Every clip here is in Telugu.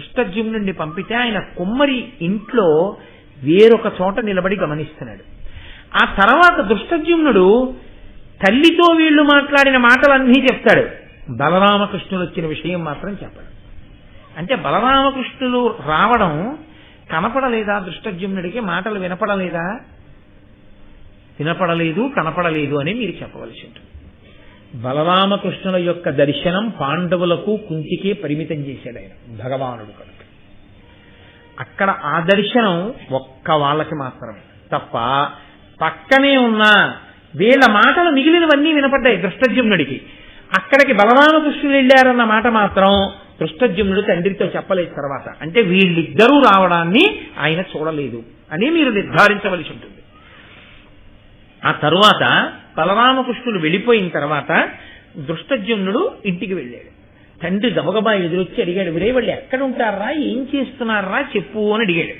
దృష్టజ్యుమ్నుడిని పంపితే ఆయన కుమ్మరి ఇంట్లో వేరొక చోట నిలబడి గమనిస్తున్నాడు. ఆ తర్వాత దృష్టజ్యుమ్నుడు తల్లితో వీళ్ళు మాట్లాడిన మాటలన్నీ చెప్తాడు. బలరామకృష్ణులు వచ్చిన విషయం మాత్రం చెప్పడు. అంటే బలరామకృష్ణులు రావడం కనపడలేదా? దృష్టజ్యుమ్నుడికి మాటలు వినపడలేదా? వినపడలేదు కనపడలేదు అని మీరు చెప్పవలసి ఉంటుంది. బలరామకృష్ణుల యొక్క దర్శనం పాండవులకు కుంతికే పరిమితం చేశాడు ఆయన భగవానుడు కనుక. అక్కడ ఆ దర్శనం ఒక్క వాళ్ళకి మాత్రమే. తప్ప పక్కనే ఉన్న వీళ్ళ మాటలు మిగిలినవన్నీ వినపడ్డాయి దృష్టజ్యుమ్నుడికి అక్కడికి బలరామకృష్ణులు వెళ్ళారన్న మాట మాత్రం దృష్టజ్యుమ్నుడు తండ్రితో చెప్పలేదు తర్వాత. అంటే వీళ్ళిద్దరూ రావడాన్ని ఆయన చూడలేదు అని మీరు నిర్ధారించవలసి ఉంటుంది. ఆ తరువాత బలరామకృష్ణుడు వెళ్ళిపోయిన తర్వాత దృష్టజ్యుమ్నుడు ఇంటికి వెళ్ళాడు. తండ్రి గబగబా ఎదురొచ్చి అడిగాడు విరే వాళ్ళు ఎక్కడ ఉంటారా ఏం చేస్తున్నారా? చెప్పు అని అడిగాడు.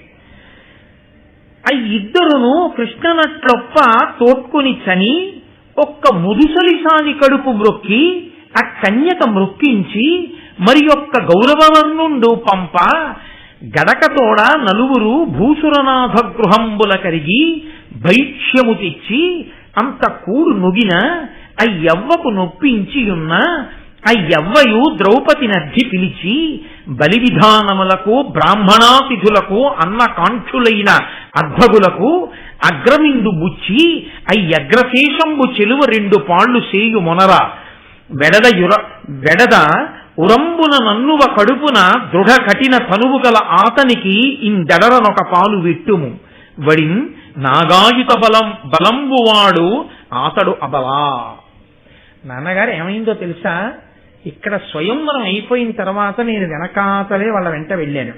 ఆ ఇద్దరును కృష్ణనట్లొప్ప తోట్కొని చని ఒక్క ముదుసలిసాని కడుపు మ్రొక్కి ఆ కన్యక మృక్కించి మరి ఒక్క గౌరవవర్ణుండు పంప గడకతోడ నలుగురు భూసురనాథ గృహంబుల కరిగి భైక్ష్యము తెచ్చి అంత కూడు నుగిన అయ్యవ్వకు నొప్పించియున్న అయ్యవ్వయు ద్రౌపది నద్ధి పిలిచి బలి విధానములకు బ్రాహ్మణాతిథులకు అన్న కాంక్షులైన అధ్వగులకు అగ్రమిందు బుచ్చి అయ్యగ్రశేషంబు చెలువ రెండు పాళ్ళు సేయు మొనర. వెడద యుర వెడద ఉరంబున నన్నువ కడుపున దృఢ కఠిన తనువు గల ఆతనికి ఇందెడరనొక పాలు విట్టుము. వడిన్ నాగాయుత బలం బలంబువాడు అతడు అబలా నాన్నగారు ఏమైందో తెలుసా? ఇక్కడ స్వయంవరం అయిపోయిన తర్వాత నేను వెనకాతలే వాళ్ళ వెంట వెళ్ళాను.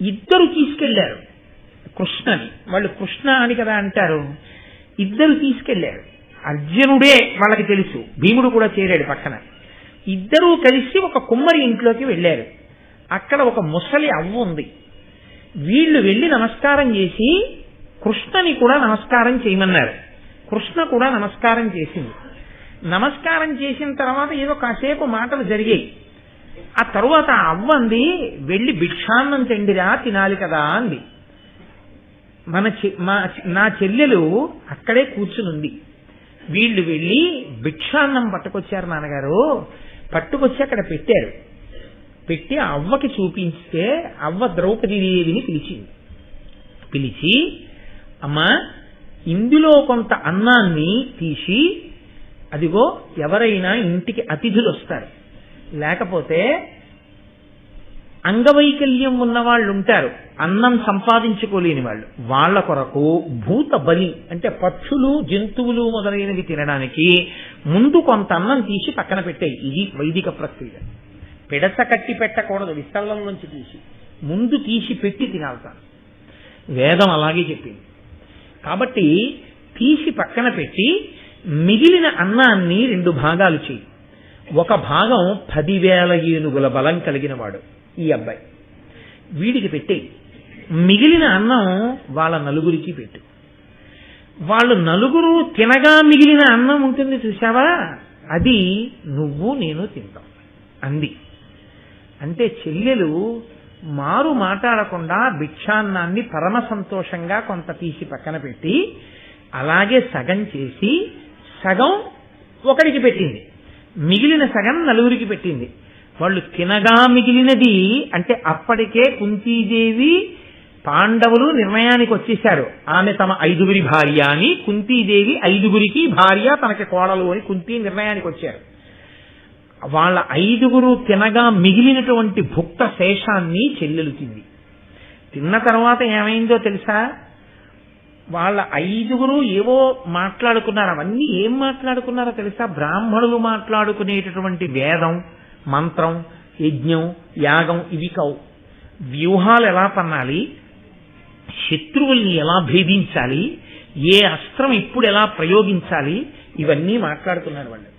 ఇద్దరు తీసుకెళ్ళారు కృష్ణని. వాళ్ళు కృష్ణ అని కదా అంటారు. ఇద్దరు తీసుకెళ్ళారు అర్జునుడే వాళ్ళకి తెలుసు. భీముడు కూడా చేరాడు పక్కన. ఇద్దరూ కలిసి ఒక కుమ్మరి ఇంట్లోకి వెళ్ళారు. అక్కడ ఒక ముసలి అవ్వ ఉంది. వీళ్ళు వెళ్ళి నమస్కారం చేసి కృష్ణని కూడా నమస్కారం చేయమన్నారు. కృష్ణ కూడా నమస్కారం చేసింది. నమస్కారం చేసిన తర్వాత ఏదో కాసేపు మాటలు జరిగాయి. ఆ తరువాత అవ్వంది అవ్వ అంది వెళ్ళి భిక్షాన్నం తిండిరా తినాలి కదా అంది. మన చె- మా నా చెల్లెలు అక్కడే కూర్చునుంది. వీళ్ళు వెళ్ళి భిక్షాన్నం పట్టుకొచ్చారు నాన్నగారు. పట్టుకొచ్చి అక్కడ పెట్టారు. పెట్టి అవ్వకి చూపించితే అవ్వ ద్రౌపదీదేవిని పిలిచింది. పిలిచి అమ్మా ఇందులో కొంత అన్నాన్ని తీసి అదిగో ఎవరైనా ఇంటికి అతిథులు వస్తారు లేకపోతే అంగవైకల్యం ఉన్న వాళ్ళు ఉంటారు అన్నం సంపాదించుకోలేని వాళ్ళు. వాళ్ళ కొరకు భూత బలి అంటే పక్షులు జంతువులు మొదలైనవి తినడానికి ముందు కొంత అన్నం తీసి పక్కన పెట్టాయి. ఇది వైదిక ప్రక్రియ. పిడత కట్టి పెట్టకూడదు విస్తళ్ళం నుంచి తీసి. ముందు తీసి పెట్టి తినాల్తాను వేదం అలాగే చెప్పింది. కాబట్టి తీసి పక్కన పెట్టి మిగిలిన అన్నాన్ని రెండు భాగాలు చేయి. ఒక భాగం పదివేల ఏనుగుల బలం కలిగిన వాడు ఈ అబ్బాయి. వీడికి పెట్టి. మిగిలిన అన్నం వాళ్ళ నలుగురికి పెట్టు. వాళ్ళు నలుగురు తినగా మిగిలిన అన్నం ఉంటుంది చూసావా అది నువ్వు నేను తింటాం. అంది. అంటే చెల్లెలు మారు మాట్లాడకుండా భిక్షాన్నాన్ని పరమ సంతోషంగా కొంత తీసి పక్కన పెట్టి అలాగే సగం చేసి సగం ఒకడికి పెట్టింది. మిగిలిన సగం నలుగురికి పెట్టింది. వాళ్ళు తినగా మిగిలినది అంటే అప్పటికే కుంతీదేవి పాండవులు నిర్ణయానికి వచ్చేశారు. ఆమె తమ ఐదుగురి భార్య అని కుంతీదేవి ఐదుగురికి భార్య తనకి కోడలు అని కుంతి నిర్ణయానికి వచ్చారు. వాళ్ళ ఐదుగురు తినగా మిగిలినటువంటి భుక్త శేషాన్ని చెల్లెలుకింది తిన్న తర్వాత ఏమైందో తెలుసా? వాళ్ళ ఐదుగురు ఏవో మాట్లాడుకున్నారు. అవన్నీ ఏం మాట్లాడుకున్నారో తెలుసా? బ్రాహ్మణులు మాట్లాడుకునేటటువంటి వేదం మంత్రం యజ్ఞం యాగం ఇవి కావు. వ్యూహాలు ఎలా పన్నాలి? శత్రువుల్ని ఎలా భేదించాలి? ఏ అస్త్రం ఇప్పుడు ఎలా ప్రయోగించాలి? ఇవన్నీ మాట్లాడుకున్నారు వాళ్ళు.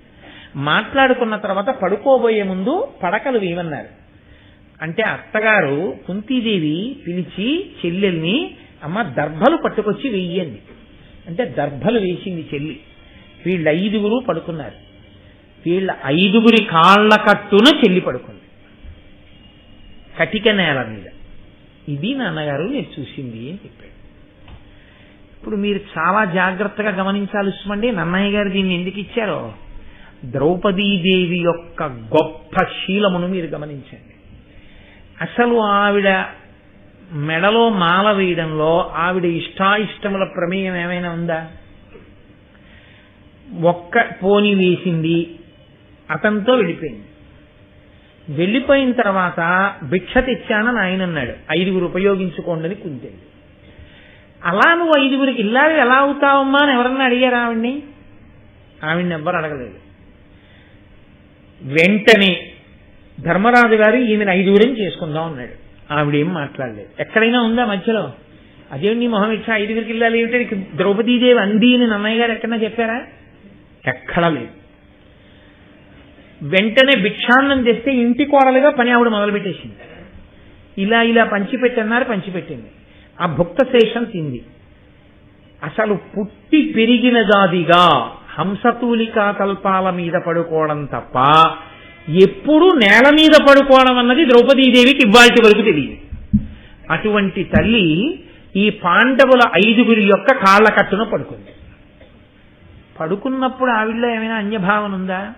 మాట్లాడుకున్న తర్వాత పడుకోబోయే ముందు పడకలు వేయమన్నారు. అంటే అత్తగారు కుంతీదేవి పిలిచి చెల్లెల్ని అమ్మ దర్భలు పట్టుకొచ్చి వెయ్యండి అంటే దర్భలు వేసింది చెల్లి. వీళ్ళ ఐదుగురు పడుకున్నారు. వీళ్ళ ఐదుగురి కాళ్ళ కట్టున చెల్లి పడుకుంది. కటిక నేల మీద. ఇది నాన్నగారు నేను చూసింది అని చెప్పాడు. ఇప్పుడు మీరు చాలా జాగ్రత్తగా గమనించాలి సుమండి నన్నయ్య గారు దీన్ని ఎందుకు ఇచ్చారో? ద్రౌపదీదేవి యొక్క గొప్ప శీలమును మీరు గమనించండి. అసలు ఆవిడ మెడలో మాల వేయడంలో ఆవిడ ఇష్టాయిష్టముల ప్రమేయం ఏమైనా ఉందా? ఒక్క పోని వేసింది అతనితో వెళ్ళిపోయింది. వెళ్ళిపోయిన తర్వాత భిక్ష తెచ్చానని ఆయన అన్నాడు ఐదుగురు ఉపయోగించుకోండి అని కుంతేది అలా నువ్వు ఐదుగురికి ఇల్లాలి ఎలా అవుతావమ్మా అని ఎవరన్నా అడిగారు ఆవిడ్ని? ఆవిడ్ని ఎవ్వరు అడగలేదు. వెంటనే ధర్మరాజు గారు ఈమెను ఐదుగురం చేసుకుందాం అన్నాడు. ఆవిడేం మాట్లాడలేదు. ఎక్కడైనా ఉందా మధ్యలో? అదేమిటి నీ మొహం ఇచ్చా ఐదుగురికి వెళ్ళాలి ఏమిటి? ద్రౌపదీదేవి అంది అని నన్నయ్య గారు ఎక్కడన్నా చెప్పారా? ఎక్కడా లేదు. వెంటనే భిక్షాన్నం చేస్తే ఇంటి కోడలుగా పని ఆవిడ మొదలుపెట్టేసింది. ఇలా ఇలా పంచిపెట్టన్నారు పంచిపెట్టింది. ఆ భుక్త శేషం తింది. అసలు పుట్టి పెరిగిన జాదిగా హంసతూలికా కల్పాల మీద పడుకోవడం తప్ప ఎప్పుడు నేల మీద పడుకోవడం అన్నది ద్రౌపదీదేవికి ఇవ్వాల్టి వరకు తెలియదు. అటువంటి తల్లి ఈ పాండవుల ఐదుగురి యొక్క కాళ్ళ కట్టున పడుకుంది. పడుకున్నప్పుడు ఆవిడలో ఏమైనా అన్యభావన ఉందా?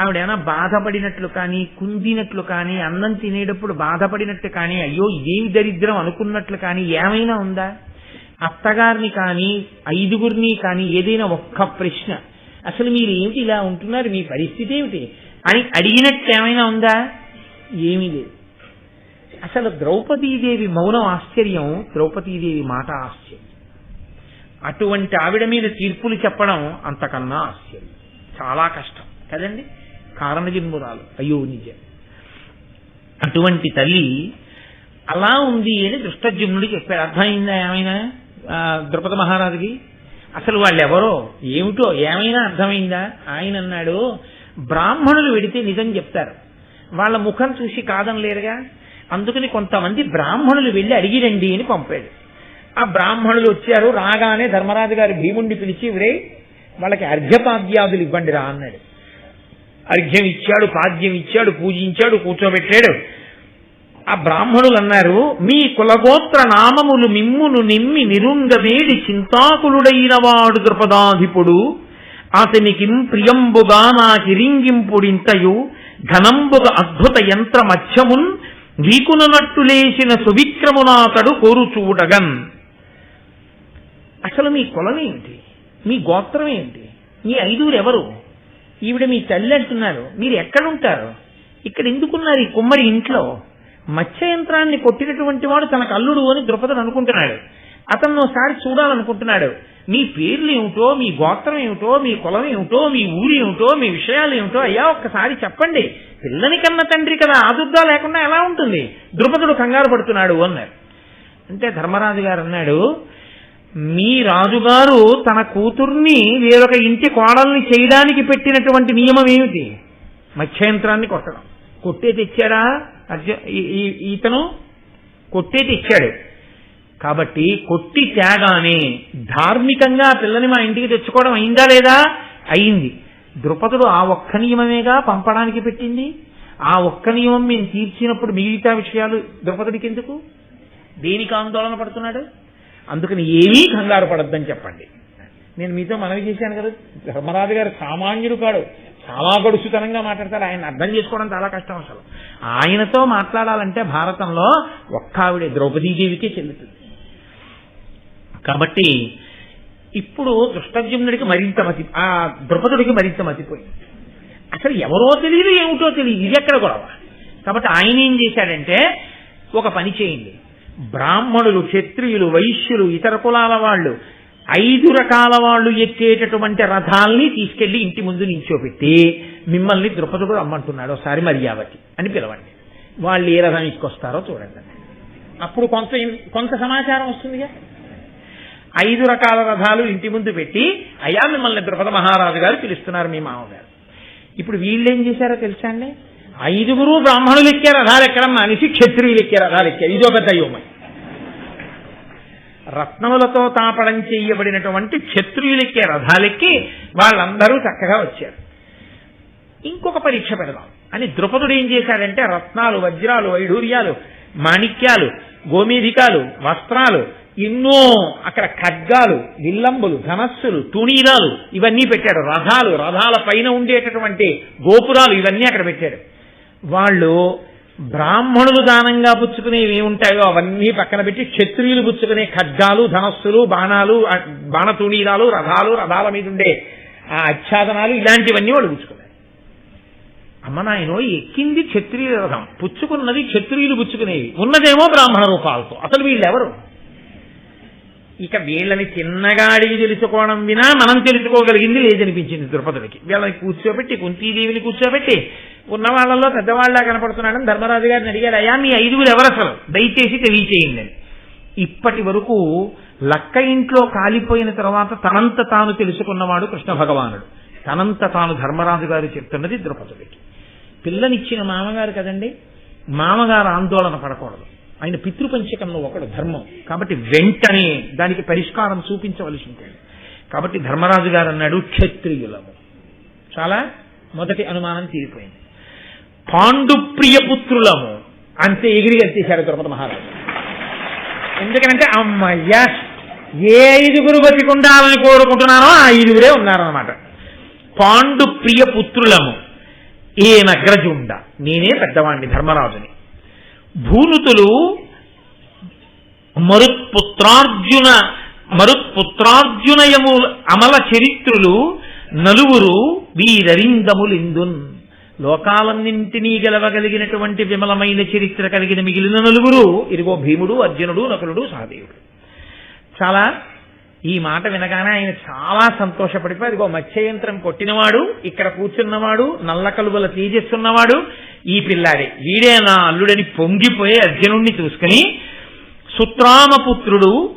ఆవిడేమైనా బాధపడినట్లు కానీ కుందినట్లు కానీ అన్నం తినేటప్పుడు బాధపడినట్లు కానీ అయ్యో ఇదేమి దరిద్రం అనుకున్నట్లు కానీ ఏమైనా ఉందా? అత్తగారిని కానీ ఐదుగురిని కానీ ఏదైనా ఒక్క ప్రశ్న. అసలు మీరు ఏమిటి ఇలా ఉంటున్నారు? మీ పరిస్థితి ఏమిటి? అని అడిగినట్టు ఏమైనా ఉందా? ఏమీ లేదు. అసలు ద్రౌపదీదేవి మౌనం ఆశ్చర్యం ద్రౌపదీదేవి మాట ఆశ్చర్యం. అటువంటి ఆవిడ మీద తీర్పులు చెప్పడం అంతకన్నా ఆశ్చర్యం. చాలా కష్టం. కదండి? కారణజన్మురాలు అయ్యో నిజం అటువంటి తల్లి అలా ఉంది అని దృష్టజుమ్నుడు చెప్పాడు అర్థమైందా ఏమైనా? ద్రుపద మహారాజుకి? అసలు వాళ్ళు ఎవరో ఏమిటో? ఏమైనా అర్థమైందా? ఆయన అన్నాడు బ్రాహ్మణులు వెడితే నిజం చెప్తారు. వాళ్ళ ముఖం చూసి కాదనలేరుగా అందుకని కొంతమంది బ్రాహ్మణులు వెళ్ళి అడిగిరండి అని పంపాడు. ఆ బ్రాహ్మణులు వచ్చారు రాగానే ధర్మరాజు గారి భీముణ్ణి పిలిచి ఇవిడే వాళ్ళకి అర్ఘ్యపాద్యాదులు ఇవ్వండి రా అన్నాడు. అర్ఘ్యం ఇచ్చాడు పాద్యం ఇచ్చాడు పూజించాడు కూర్చోబెట్టాడు. ఆ బ్రాహ్మణులు అన్నారు మీ కులగోత్ర నామములు మిమ్మును నిమ్మి నిరుంగవేడి చింతాకులుడైన వాడు ద్రుపదాధిపుడు అతనికి ప్రియంబుగా నాకిరింగింపుడింతయు. ఘనంబుగ అద్భుత యంత్ర మధ్యమున్ వీకుననట్టులేసిన సువిక్రమునాతడు కోరుచూడగన్. అసలు మీ కులమేంటి మీ గోత్రం ఏంటి? మీ ఐదుగురు ఎవరు ఈవిడ మీ తల్లి అంటున్నారు మీరు ఎక్కడుంటారు? ఇక్కడ ఎందుకున్నారు ఈ కుమ్మరి ఇంట్లో? మత్స్య యంత్రాన్ని కొట్టినటువంటి వాడు తనకు అల్లుడు అని ద్రుపదుడు అనుకుంటున్నాడు. అతను ఒకసారి చూడాలనుకుంటున్నాడు. మీ పేర్లు ఏమిటో మీ గోత్రం ఏమిటో మీ కులం ఏమిటో మీ ఊరు ఏమిటో మీ విషయాలు ఏమిటో అయ్యా ఒక్కసారి చెప్పండి. పిల్లని కన్న తండ్రి కదా ఆదుర్దా లేకుండా ఎలా ఉంటుంది? ద్రుపదుడు కంగారు పడుతున్నాడు అన్నారు అంటే ధర్మరాజు గారు అన్నాడు మీ రాజుగారు తన కూతుర్ని వేరొక ఇంటి కోడల్ని చేయడానికి పెట్టినటువంటి నియమం ఏమిటి? మత్స్యంత్రాన్ని కొట్టడం. కొట్టే తెచ్చారా అర్జు ఈ- ఈ- ఈతను కాబట్టి కొట్టి తేగానే ధార్మికంగా పిల్లని మా ఇంటికి తెచ్చుకోవడం అయిందా లేదా? అయింది. ద్రుపదుడు ఆ ఒక్క నియమమేగా పంపడానికి పెట్టింది? ఆ ఒక్క నియమం మేము తీర్చినప్పుడు మిగతా విషయాలు ద్రుపదుడికి ఎందుకు? దేనికి ఆందోళన పడుతున్నాడు? అందుకని ఏమీ కంగారు పడద్దని చెప్పండి. నేను మీతో మనవి చేశాను కదా. ధర్మరాజు గారు సామాన్యుడు కాడు. చాలా గడుసుతనంగా మాట్లాడతారు. ఆయన అర్థం చేసుకోవడం చాలా కష్టం అసలు. ఆయనతో మాట్లాడాలంటే భారతంలో ఒక్క ఆవిడ ద్రౌపదీదేవికే చెల్లుతుంది కాబట్టి ఇప్పుడు దృష్టజ్యుమ్నుడికి మరింత మతి ఆ ద్రుపదుడికి మరింత మతిపోయింది అసలు ఎవరో తెలియదు ఏమిటో తెలియదు. ఇది ఎక్కడ గొడవ? కాబట్టి ఆయన ఏం చేశాడంటే ఒక పని చేయండి. బ్రాహ్మణులు క్షత్రియులు వైశ్యులు ఇతర కులాల వాళ్ళు ఐదు రకాల వాళ్ళు ఎక్కేటటువంటి రథాల్ని తీసుకెళ్ళి ఇంటి ముందు నిల్చోపెట్టి మిమ్మల్ని ద్రుపదుడు రమ్మంటున్నాడు ఒకసారి మర్యావతి అని పిలవండి. వాళ్ళు ఏ రథం ఎక్కొస్తారో చూడండి. అప్పుడు కొంత కొంత సమాచారం వస్తుందిగా. ఐదు రకాల రథాలు ఇంటి ముందు పెట్టి అయ్యా మిమ్మల్ని ద్రుపద మహారాజు గారు పిలుస్తున్నారు మీ మామగారు. ఇప్పుడు వీళ్ళు ఏం చేశారో తెలుసా అండి? ఐదుగురు బ్రాహ్మణులు ఎక్కే రథాలు ఎక్కడం మనిషి క్షత్రియులు ఎక్కే రథాలు ఎక్కారు. ఇదో పెద్ద యోమై రత్నములతో తాపడం చేయబడినటువంటి క్షత్రియులెక్కే రథాలెక్కి వాళ్ళందరూ చక్కగా వచ్చారు. ఇంకొక పరీక్ష పెడదాం. అని ద్రుపదుడు ఏం చేశాడంటే రత్నాలు వజ్రాలు వైఢూర్యాలు మాణిక్యాలు గోమేధికాలు వస్త్రాలు ఎన్నో అక్కడ ఖడ్గాలు విల్లంబులు ధనస్సులు తుణీరాలు ఇవన్నీ పెట్టాడు. రథాలు రథాల పైన ఉండేటటువంటి గోపురాలు ఇవన్నీ అక్కడ పెట్టాడు. వాళ్ళు బ్రాహ్మణులు దానంగా పుచ్చుకునేవి ఏముంటాయో అవన్నీ పక్కన పెట్టి క్షత్రియులు పుచ్చుకునే ఖడ్గాలు ధనస్సులు బాణాలు ఆ బాణతుణీరాలు రథాలు రథాల మీద ఉండే ఆ ఆచ్ఛాదనాలు ఇలాంటివన్నీ వాళ్ళు పుచ్చుకున్నారు అమ్మ నాయనో ఎక్కింది క్షత్రియుల రథం. పుచ్చుకున్నది క్షత్రియులు పుచ్చుకునేవి. ఉన్నదేమో బ్రాహ్మణ రూపాలతో. అసలు వీళ్ళెవరు? ఇక వీళ్ళని చిన్నగా అడిగి తెలుసుకోవడం వినా మనం తెలుసుకోగలిగింది లేదనిపించింది ద్రుపదుడికి. వీళ్ళని కూర్చోబెట్టి కుంతీదేవిని కూర్చోబెట్టి ఉన్న వాళ్ళలో పెద్దవాళ్ళ కనపడుతున్నాడని ధర్మరాజు గారిని అడిగాడు అయ్యా మీ ఐదుగురు ఎవరు అసలు? దయచేసి తెలియచేయండి. అని ఇప్పటి వరకు లక్క ఇంట్లో కాలిపోయిన తర్వాత తనంత తాను తెలుసుకున్నవాడు కృష్ణ భగవానుడు. తనంత తాను ధర్మరాజు గారు చెప్తున్నది ద్రుపదుడికి. పిల్లనిచ్చిన మామగారు కదండి మామగారు ఆందోళన పడకూడదు. ఆయన పితృపంచకంలో ఒకడు ధర్మం. కాబట్టి వెంటనే దానికి పరిష్కారం చూపించవలసి ఉంటుంది. కాబట్టి ధర్మరాజు గారు అన్నాడు క్షత్రియులము. చాలా మొదటి అనుమానం తీరిపోయింది. పాండుప్రియ పుత్రులము. అంతే ఎగిరి గెలిచేశాడు ద్రౌపది మహారాజు. ఎందుకంటే అమ్మయ్యా ఏ ఐదుగురు బతికుండాలని కోరుకుంటున్నానో ఆ ఐదుగురే ఉన్నారన్నమాట. పాండు ప్రియ పుత్రులము. ఏ నగ్రజుండ నేనే పెద్దవాణ్ణి ధర్మరాజుని. భూనుతులు మరుత్పుత్రార్జున మరుత్పుత్రార్జునయము అమల చరిత్రులు నలుగురు వీరరిందములిందున్. లోకాలన్నింటినీ గెలవగలిగినటువంటి విమలమైన చరిత్ర కలిగిన మిగిలిన నలుగురు ఇదిగో భీముడు అర్జునుడు నకులుడు సహదేవుడు. చాలా ఈ మాట వినగానే ఆయన చాలా సంతోషపడిపోయి అదిగో మత్స్యయంత్రం కొట్టినవాడు ఇక్కడ కూర్చున్నవాడు నల్ల కలువల తీజేస్తున్నవాడు ఈ పిల్లాడే. వీడే నా అల్లుడని పొంగిపోయి అర్జునుణ్ణి చూసుకుని సుత్రామపుత్రుడు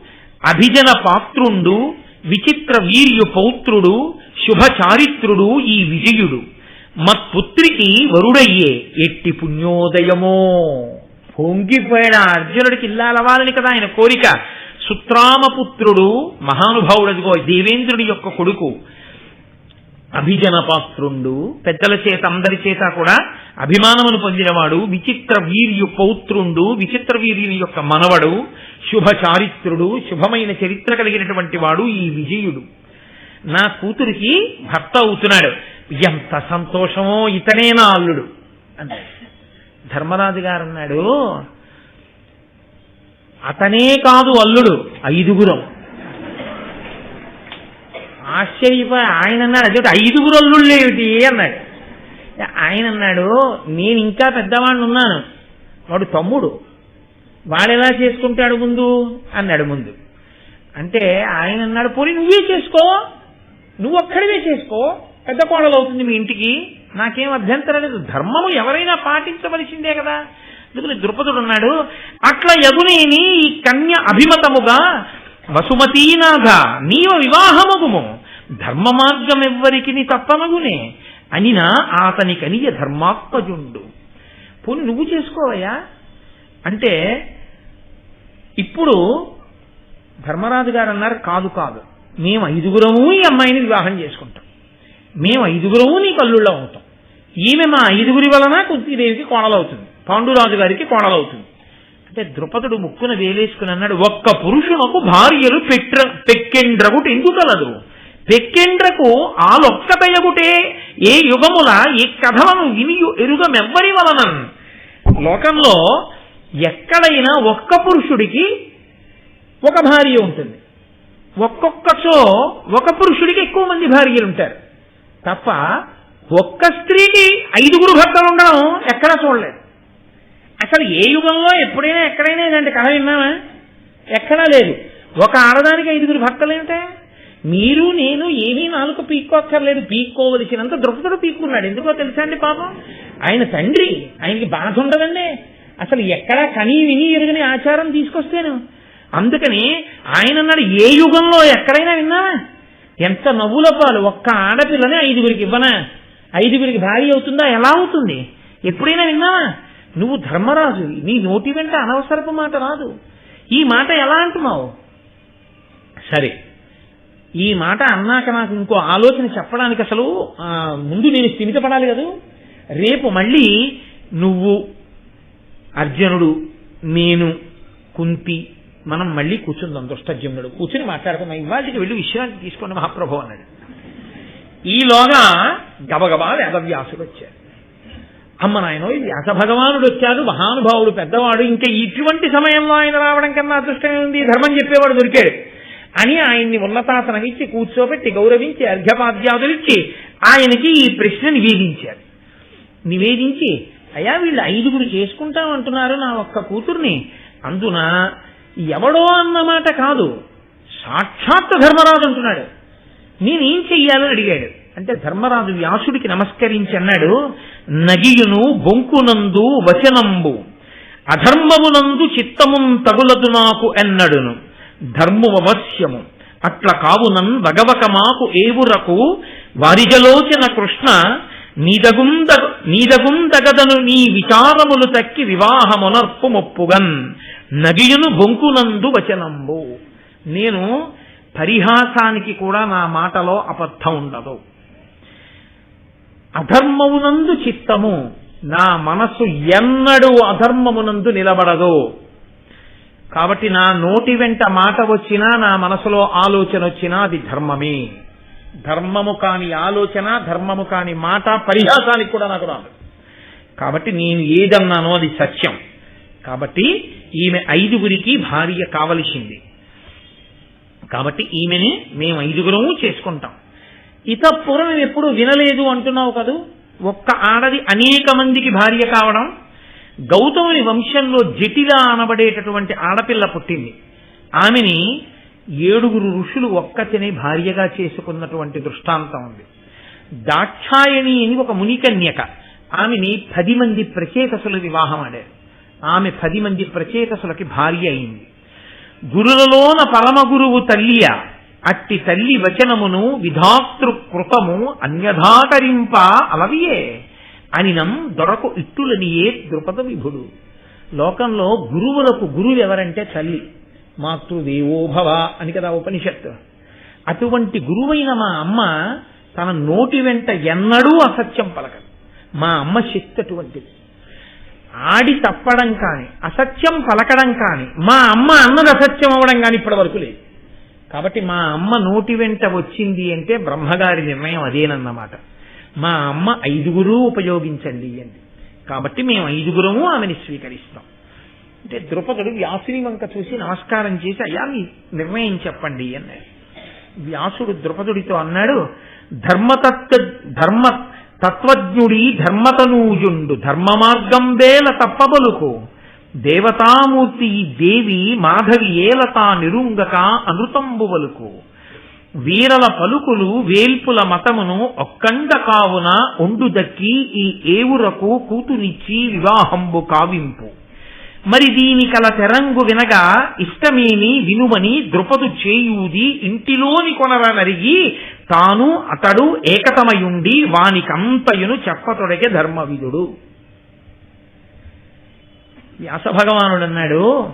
అభిజన పాత్రుండు విచిత్ర వీర్యు పౌత్రుడు శుభ చారిత్రుడు ఈ విజయుడు. మత్పుత్రికి వరుడయ్యే ఎట్టి పుణ్యోదయమో. పొంగిపోయిన ఆ అర్జునుడికి ఇల్లాలవ్వాలని కదా ఆయన కోరిక. సుత్రామపుత్రుడు మహానుభావుడదిగో దేవేంద్రుడి యొక్క కొడుకు. అభిజన పాత్రుండు పెద్దల చేత అందరి చేత కూడా అభిమానమును పొందినవాడు విచిత్ర వీర్యు పౌత్రుండు విచిత్ర వీర్యుని యొక్క మనవడు శుభ చారిత్రుడు శుభమైన చరిత్ర కలిగినటువంటి వాడు ఈ విజయుడు. నా కూతురికి భర్త అవుతున్నాడు. ఎంత సంతోషమో ఇతనే నా అల్లుడు. అన్నాడు ధర్మరాజు గారు అన్నాడు అతనే కాదు అల్లుడు ఐదుగురం. ఆశ్చర్యపోయి ఆయన అన్నాడు అదే ఐదుగురు అల్లుళ్ళు ఏమిటి? అన్నాడు. ఆయన అన్నాడు నేను ఇంకా పెద్దవాడిని ఉన్నాను. వాడు తమ్ముడు. వాడెలా చేసుకుంటాడు ముందు? అన్నాడు ముందు. అంటే ఆయన అన్నాడు పోనీ నువ్వే చేసుకో. నువ్వు ఒక్కడివే చేసుకో. పెద్ద కోడలు అవుతుంది మీ ఇంటికి. నాకేం అభ్యంతరం లేదు. ధర్మము ఎవరైనా పాటించవలసిందే కదా. అందుకని ద్రుపదుడు అన్నాడు అట్లా యదునేని ఈ కన్య అభిమతముగా వసుమతీనాథ నీవ వివాహమగుము. ధర్మ మార్గం ఎవ్వరికి తప్పమగునే. అనినా అతనికనియ ధర్మాత్మజుండు. పోనీ నువ్వు చేసుకోవయ్యా? అంటే ఇప్పుడు ధర్మరాజు గారు అన్నారు కాదు కాదు. మేము ఐదుగురము ఈ అమ్మాయిని వివాహం చేసుకుంటాం. మేము ఐదుగురము నీ కల్లుళ్ళ అవుతాం ఈమె మా ఐదుగురి వలన కుంతీదేవికి కోణలవుతుంది పాండురాజు గారికి కోణలవుతుంది అంటే ద్రుపదుడు ముక్కున వేలేసుకుని అన్నాడు ఒక్క పురుషునకు భార్యలు పెట్ర పెక్కెండ్రగుట ఎందుకలదు? పెక్కెండ్రకు ఆలొక్కతయగుటే ఏ యుగముల ఈ కథలను విని ఎరుగమెవ్వరి వలనన్ లోకంలో ఎక్కడైనా ఒక్క పురుషుడికి ఒక భార్య ఉంటుంది. ఒక్కొక్కచో ఒక పురుషుడికి ఎక్కువ మంది భార్యలు ఉంటారు తప్ప ఒక్క స్త్రీకి ఐదుగురు భర్తలు ఉండడం ఎక్కడా చూడలేదు. అసలు ఏ యుగంలో ఎప్పుడైనా ఎక్కడైనా ఇలాంటి కథ విన్నామా ఎక్కడా లేదు. ఒక ఆడదానికి ఐదుగురు భక్తులు ఏమిటా? మీరు నేను ఏమీ నాలుగు పీక్కోక్కర్లేదు. పీక్కోవలసినంత ద్రుపదుడు పీక్కున్నాడు. ఎందుకో తెలుసా అండి పాపం? ఆయన తండ్రి. ఆయనకి బాధ ఉండదండి. అసలు ఎక్కడా కనీ విని ఎరుగని ఆచారం తీసుకొస్తేను. అందుకని ఆయన అన్నాడు ఏ యుగంలో ఎక్కడైనా విన్నావా? ఎంత నవ్వుల పాలు. ఒక్క ఆడపిల్లని ఐదుగురికి ఇవ్వనా? ఐదుగురికి భార్య అవుతుందా? ఎలా అవుతుంది? ఎప్పుడైనా విన్నావా? నువ్వు ధర్మరాజు నీ నోటి వెంట అనవసరపు మాట రాదు. ఈ మాట ఎలా అంటున్నావు? సరే ఈ మాట అన్నాక నాకు ఇంకో ఆలోచన చెప్పడానికి అసలు ముందు నేను స్థిమితపడాలి కదూ? రేపు మళ్ళీ నువ్వు అర్జునుడు నేను కుంతి మనం మళ్ళీ కూర్చుందాం దుష్టజమునుడు కూర్చుని మాట్లాడుకున్నాం ఇవాళకి వెళ్ళి విశ్రాంతి తీసుకోండి మహాప్రభు అన్నాడు. ఈలోగా గబగబా వేదవ్యాసుడు వచ్చారు అమ్మ నాయనో వ్యాస భగవానుడు వచ్చాడు మహానుభావుడు పెద్దవాడు ఇంకా ఇటువంటి సమయంలో ఆయన రావడం కన్నా అదృష్టమే ఉంది ధర్మం చెప్పేవాడు దొరికాడు. అని ఆయన్ని ఉన్నతాసనమిచ్చి కూర్చోబెట్టి గౌరవించి అర్ఘ్యపాద్యాదులిచ్చి ఆయనకి ఈ ప్రశ్న నివేదించారు నివేదించి అయ్యా వీళ్ళు ఐదుగురు చేసుకుంటాం అంటున్నారు నా ఒక్క కూతుర్ని. అందున ఎవడో అన్నమాట కాదు సాక్షాత్ ధర్మరాజు అంటున్నాడు. నేనేం చెయ్యాలని అడిగాడు. అంటే ధర్మరాజు వ్యాసుడికి నమస్కరించి అన్నాడు నగియును బొంకునందు వచనంబు అధర్మమునందు చిత్తమున్ తగులదు నాకు ఎన్నడును ధర్మవశ్యము అట్ల కావునన్ వగవక మాకు ఏవురకు వారిజలోచన కృష్ణ నీదగుంద నీదగుందగదను నీ విచారములు తక్కి వివాహమునర్పు మొప్పుగన్ నగియును బొంకునందు వచనంబు. నేను పరిహాసానికి కూడా నా మాటలో అబద్ధం ఉండదు. అధర్మమునందు చిత్తము. నా మనస్సు ఎన్నడూ అధర్మమునందు నిలబడదు. కాబట్టి నా నోటి వెంట మాట వచ్చినా నా మనసులో ఆలోచన వచ్చినా అది ధర్మమే. ధర్మము కాని ఆలోచన ధర్మము కాని మాట పరిహాసానికి కూడా నాకు రాదు. కాబట్టి నేను ఏదన్నానో అది సత్యం. కాబట్టి ఈమె ఐదుగురికి భార్య కావలసింది. కాబట్టి ఈమెని మేము ఐదుగురము చేసుకుంటాం. ఇతపూర్వం ఎప్పుడు వినలేదు అంటున్నావు కదూ? ఒక్క ఆడది అనేక మందికి భార్య కావడం గౌతముని వంశంలో జటిల అనబడేటటువంటి ఆడపిల్ల పుట్టింది. ఆమెని ఏడుగురు ఋషులు ఒక్కతిని భార్యగా చేసుకున్నటువంటి దృష్టాంతం ఉంది. దాక్షాయణి అని ఒక మునికన్యక. ఆమెని పది మంది ప్రచేతసులు వివాహం ఆడారు. ఆమె పది మంది ప్రచేతసులకి భార్య అయింది. గురులలోన పరమ గురువు తల్లియ? అట్టి తల్లి వచనమును విధాతృ కృతము అన్యధాకరింప అలవియే. అనినం దొరకు ఇట్టులనియే ద్రుపద విభుడు. లోకంలో గురువులకు గురువు ఎవరంటే తల్లి. మాతృదేవోభవ అని కదా ఉపనిషత్తు. అటువంటి గురువైన మా అమ్మ తన నోటి వెంట ఎన్నడూ అసత్యం పలకదు. మా అమ్మ శక్తి అటువంటిది. ఆడి తప్పడం కాని అసత్యం పలకడం కాని మా అమ్మ అన్నది అసత్యం అవ్వడం కాని ఇప్పటి వరకు లేదు. కాబట్టి మా అమ్మ నోటి వెంట వచ్చింది అంటే బ్రహ్మగారి నిర్ణయం అదేనన్నమాట. మా అమ్మ ఐదుగురు ఉపయోగించండి అండి కాబట్టి మేము ఐదుగురము ఆమెని స్వీకరిస్తాం. అంటే ద్రుపదుడు వ్యాసుని వంక చూసి నమస్కారం చేసి అయ్యా మీ నిర్ణయం చెప్పండి అన్నాడు. వ్యాసుడు ద్రుపదుడితో అన్నాడు ధర్మతత్వ ధర్మ తత్వజ్ఞుడి ధర్మతనూజుండు. ధర్మ మార్గం వేల తప్పబలుకు దేవతామూర్తి ఈ దేవి మాధవి ఏలతా నిరుంగక అనృతంబువలుకు వీరల పలుకులు వేల్పుల మతమును ఒక్కండ కావున ఒండు దక్కి ఈ ఏవురకు కూతునిచ్చి వివాహంబు కావింపు. మరి దీని కల తెరంగు వినగా ఇష్టమేమి వినుమని ద్రుపదు చేయూది ఇంటిలోని కొనర నరిగి తాను అతడు ఏకతమయుండి వానికంతయును చెప్పతొడగే ధర్మవిధుడు వ్యాస భగవానుడు అన్నాడు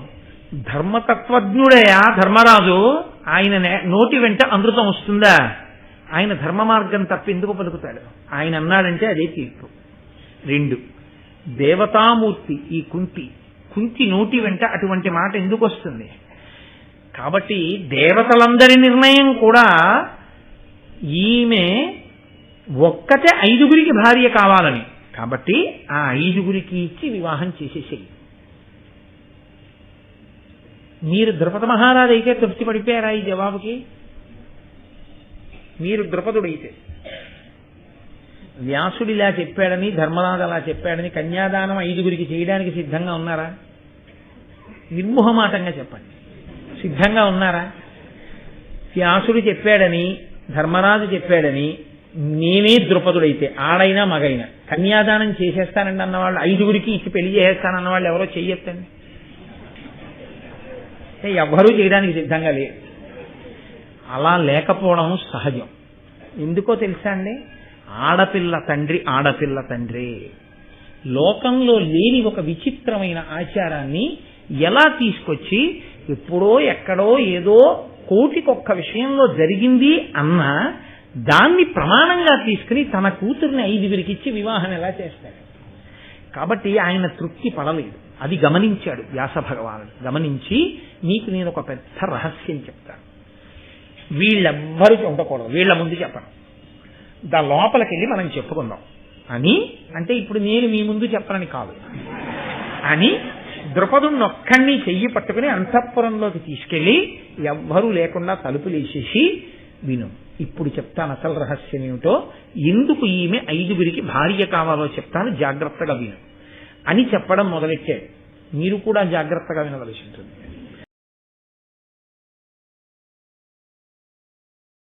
ధర్మతత్వజ్ఞుడయా ధర్మరాజు? ఆయన నోటి వెంట అమృతం వస్తుందా? ఆయన ధర్మ మార్గం తప్ప ఎందుకు పలుకుతాడు? ఆయన అన్నాడంటే అదే తీర్పు. రెండు దేవతామూర్తి ఈ కుంతి. కుంతి నోటి వెంట అటువంటి మాట ఎందుకు వస్తుంది? కాబట్టి దేవతలందరి నిర్ణయం కూడా ఈమె ఒక్కతే ఐదుగురికి భార్య కావాలని. కాబట్టి ఆ ఐదుగురికి ఇచ్చి వివాహం చేసేసేయి. మీరు ద్రుపద మహారాజు అయితే తృప్తి పడిపోయారా ఈ జవాబుకి? మీరు ద్రుపదుడైతే. వ్యాసుడు ఇలా చెప్పాడని ధర్మరాజు అలా చెప్పాడని కన్యాదానం ఐదుగురికి చేయడానికి సిద్ధంగా ఉన్నారా? నిర్మోహమాటంగా చెప్పండి. సిద్ధంగా ఉన్నారా? వ్యాసుడు చెప్పాడని ధర్మరాజు చెప్పాడని నేనే ద్రుపదుడైతే ఆడైనా మగైనా. కన్యాదానం చేసేస్తానండి అన్నవాళ్ళు ఐదుగురికి ఇచ్చి పెళ్ళి చేసేస్తానన్న వాళ్ళు ఎవరో చెయ్యొద్దండి. ఎవ్వరూ చేయడానికి సిద్ధంగా లేరు. అలా లేకపోవడం సహజం. ఎందుకో తెలుసా అండి? ఆడపిల్ల తండ్రి ఆడపిల్ల తండ్రి. లోకంలో లేని ఒక విచిత్రమైన ఆచారాన్ని ఎలా తీసుకొచ్చి ఎప్పుడో ఎక్కడో ఏదో కోటికొక్క విషయంలో జరిగింది అన్న దాన్ని ప్రమాణంగా తీసుకుని తన కూతుర్ని ఐదుగురికి ఇచ్చి వివాహం ఎలా చేస్తాడు కాబట్టి ఆయన తృప్తి పడలేదు. అది గమనించాడు వ్యాస భగవానుడు. గమనించి నీకు నేను ఒక పెద్ద రహస్యం చెప్తాను. వీళ్ళెవ్వరూ ఉండకూడదు. వీళ్ళ ముందు చెప్పను. దాని లోపలికి వెళ్ళి మనం చెప్పుకుందాం. అని అంటే ఇప్పుడు నేను మీ ముందు చెప్పనని కాదు. అని ద్రుపదుణ్ణి ఒక్కడిని చెయ్యి పట్టుకుని అంతఃపురంలోకి తీసుకెళ్ళి ఎవ్వరూ లేకుండా తలుపులు వేసేసి విను. ఇప్పుడు చెప్తాను అసలు రహస్యం ఏమిటో. ఎందుకు ఈమె ఐదుగురికి భార్య కావాలో చెప్తాను. జాగ్రత్తగా విను. అని చెప్పడం మొదలెట్టాడు మీరు కూడా జాగ్రత్తగా వినవలసి ఉంటుంది.